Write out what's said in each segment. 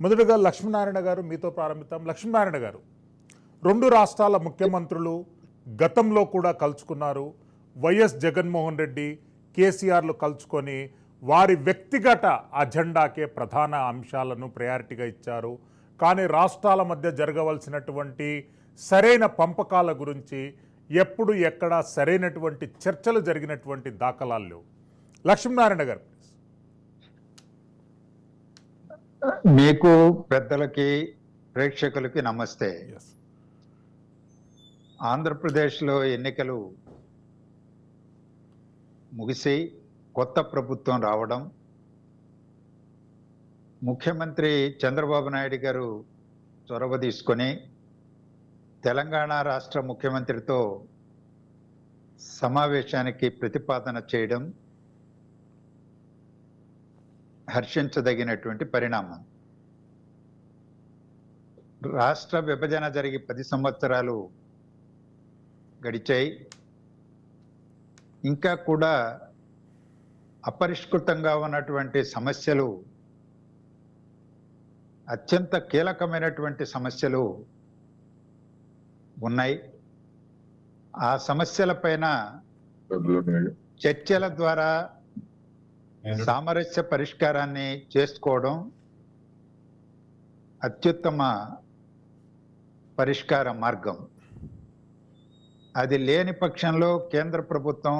మొదటగా లక్ష్మీనారాయణ గారు మీతో ప్రారంభిద్దాం. లక్ష్మీనారాయణ గారు రెండు రాష్ట్రాల ముఖ్యమంత్రులు గతంలో కూడా కలుసుకున్నారు వైఎస్ జగన్మోహన్ రెడ్డి కేసీఆర్లు కలుసుకొని వారి వ్యక్తిగత అజెండాకే ప్రధాన అంశాలను ప్రయారిటీగా ఇచ్చారు. కానీ రాష్ట్రాల మధ్య జరగవలసినటువంటి సరైన పంపకాల గురించి ఎప్పుడు ఎక్కడ సరైనటువంటి చర్చలు జరిగినటువంటి దాఖలాలు లేవు. లక్ష్మీనారాయణ గారు మీకు పెద్దలకి ప్రేక్షకులకి నమస్తే. ఆంధ్రప్రదేశ్లో ఎన్నికలు ముగిసి కొత్త ప్రభుత్వం రావడం ముఖ్యమంత్రి చంద్రబాబు నాయుడు గారు చొరవ తీసుకొని తెలంగాణ రాష్ట్ర ముఖ్యమంత్రితో సమావేశానికి ప్రతిపాదన చేయడం హర్షించదగినటువంటి పరిణామం. రాష్ట్ర విభజన జరిగి పది సంవత్సరాలు గడిచాయి. ఇంకా కూడా అపరిష్కృతంగా ఉన్నటువంటి సమస్యలు అత్యంత కీలకమైనటువంటి సమస్యలు ఉన్నాయి. ఆ సమస్యలపైన చర్చల ద్వారా సామరస్య పరిష్కారాన్ని చేసుకోవడం అత్యుత్తమ పరిష్కార మార్గం. అది లేని పక్షంలో కేంద్ర ప్రభుత్వం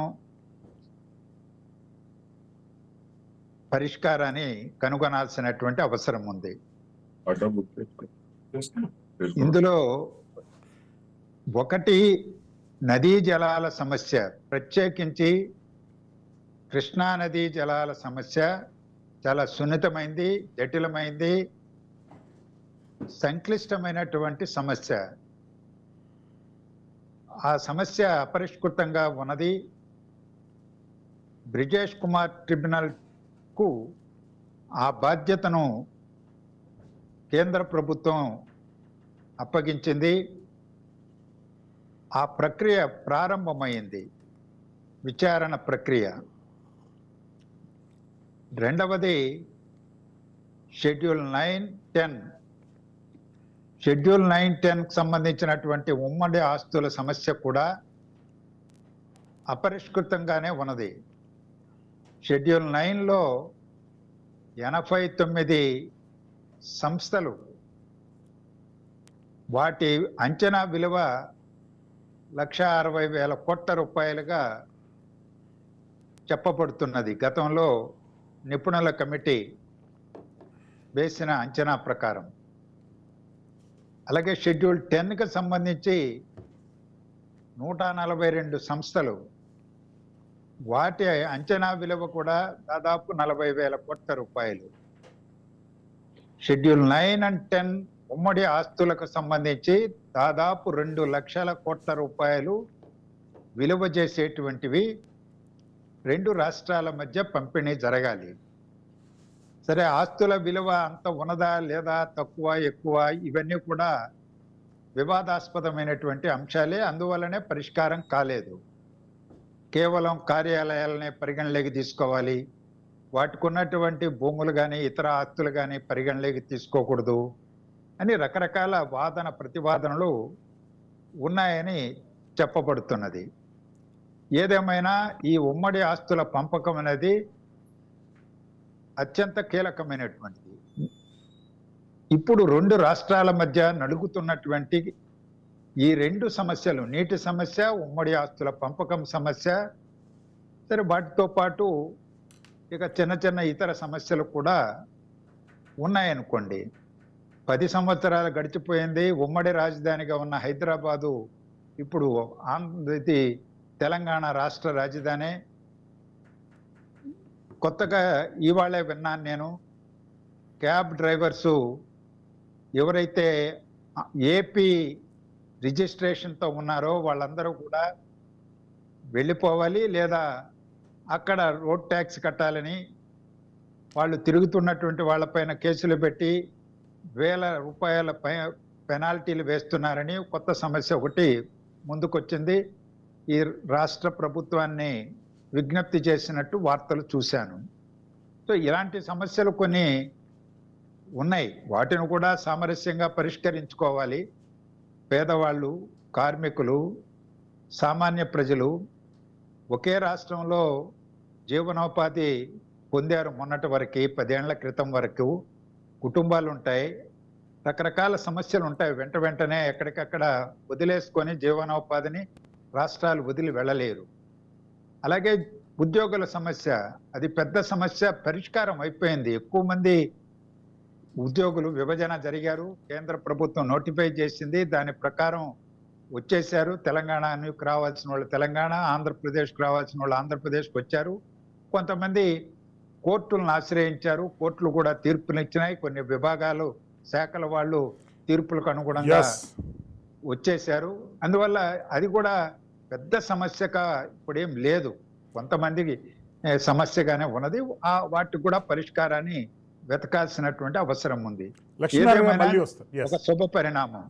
పరిష్కారాన్ని కనుగొనాల్సినటువంటి అవసరం ఉంది. ఇందులో ఒకటి నదీ జలాల సమస్య ప్రత్యేకించి కృష్ణా నదీ జలాల సమస్య చాలా సున్నితమైంది జటిలమైంది సంక్లిష్టమైనటువంటి సమస్య. ఆ సమస్య అపరిష్కృతంగా ఉన్నది. బ్రిజేష్ కుమార్ ట్రిబ్యునల్కు ఆ బాధ్యతను కేంద్ర ప్రభుత్వం అప్పగించింది. ఆ ప్రక్రియ ప్రారంభమైంది. విచారణ ప్రక్రియ. రెండవది schedule nine ten. Schedule nine టెన్కి సంబంధించినటువంటి ఉమ్మడి ఆస్తుల సమస్య కూడా అపరిష్కృతంగానే ఉన్నది. షెడ్యూల్ నైన్లో ఎనభై తొమ్మిది సంస్థలు వాటి అంచనా విలువ లక్ష అరవై వేల కోట్ల రూపాయలుగా చెప్పబడుతున్నది. గతంలో నిపుణుల కమిటీ వేసిన అంచనా ప్రకారం. అలాగే షెడ్యూల్ టెన్కి సంబంధించి నూట నలభై రెండు సంస్థలు వాటి అంచనా విలువ కూడా దాదాపు నలభై వేల కోట్ల రూపాయలు. షెడ్యూల్ నైన్ అండ్ టెన్ ఉమ్మడి ఆస్తులకు సంబంధించి దాదాపు రెండు లక్షల కోట్ల రూపాయలు విలువ చేసేటువంటివి రెండు రాష్ట్రాల మధ్య పంపిణీ జరగాలి. సరే ఆస్తుల విలువ అంత ఉన్నదా లేదా తక్కువ ఎక్కువ ఇవన్నీ కూడా వివాదాస్పదమైనటువంటి అంశాలే. అందువల్లనే పరిష్కారం కాలేదు. కేవలం కార్యాలయాలనే పరిగణలోకి తీసుకోవాలి. వాటికి ఉన్నటువంటి భూములు కానీ ఇతర ఆస్తులు కానీ పరిగణలోకి తీసుకోకూడదు అని రకరకాల వాదన ప్రతివాదనలు ఉన్నాయని చెప్పబడుతున్నది. ఏదేమైనా ఈ ఉమ్మడి ఆస్తుల పంపకం అనేది అత్యంత కీలకమైనటువంటిది. ఇప్పుడు రెండు రాష్ట్రాల మధ్య నలుగుతున్నటువంటి ఈ రెండు సమస్యలు నీటి సమస్య ఉమ్మడి ఆస్తుల పంపకం సమస్య సరే వాటితో పాటు ఇక చిన్న చిన్న ఇతర సమస్యలు కూడా ఉన్నాయనుకోండి. పది సంవత్సరాలు గడిచిపోయింది ఉమ్మడి రాజధానిగా ఉన్న హైదరాబాదు ఇప్పుడు ఆంధ్ర తెలంగాణ రాష్ట్ర రాజధాని. కొత్తగా ఇవాళే విన్నాను నేను. క్యాబ్ డ్రైవర్సు ఎవరైతే ఏపీ రిజిస్ట్రేషన్తో ఉన్నారో వాళ్ళందరూ కూడా వెళ్ళిపోవాలి లేదా అక్కడ రోడ్ ట్యాక్స్ కట్టాలని వాళ్ళు తిరుగుతున్నటువంటి వాళ్ళపైన కేసులు పెట్టి వేల రూపాయల పై పెనాల్టీలు వేస్తున్నారని కొత్త సమస్య ఒకటి ముందుకొచ్చింది. ఈ రాష్ట్ర ప్రభుత్వాన్ని విజ్ఞప్తి చేసినట్టు వార్తలు చూశాను. సో ఇలాంటి సమస్యలు కొన్ని ఉన్నాయి. వాటిని కూడా సామరస్యంగా పరిష్కరించుకోవాలి. పేదవాళ్ళు కార్మికులు సామాన్య ప్రజలు ఒకే రాష్ట్రంలో జీవనోపాధి పొందారు మొన్నటి వరకు పదేళ్ళ క్రితం వరకు. కుటుంబాలు ఉంటాయి. రకరకాల సమస్యలు ఉంటాయి. వెంట వెంటనే ఎక్కడికక్కడ వదిలేసుకొని జీవనోపాధిని రాష్ట్రాలు వదిలి వెళ్ళలేరు. అలాగే ఉద్యోగుల సమస్య అది పెద్ద సమస్య పరిష్కారం అయిపోయింది. ఎక్కువ మంది ఉద్యోగులు విభజన జరిగారు. కేంద్ర ప్రభుత్వం నోటిఫై చేసింది. దాని ప్రకారం వచ్చేసారు తెలంగాణకు రావాల్సిన వాళ్ళు తెలంగాణ ఆంధ్రప్రదేశ్కి రావాల్సిన వాళ్ళు ఆంధ్రప్రదేశ్కి వచ్చారు. కొంతమంది కోర్టులను ఆశ్రయించారు. కోర్టులు కూడా తీర్పులు ఇచ్చినాయి కొన్ని విభాగాలు శాఖల వాళ్ళు తీర్పులకు అనుగుణంగా ఎస్ వచ్చేసారు అందువల్ల అది కూడా పెద్ద సమస్యగా ఇప్పుడేం లేదు. కొంతమందికి సమస్యగానే ఉన్నది. ఆ వాటికి కూడా పరిష్కారాన్ని వెతకాల్సినటువంటి అవసరం ఉంది. ఏదేమైనా ఒక శుభ పరిణామం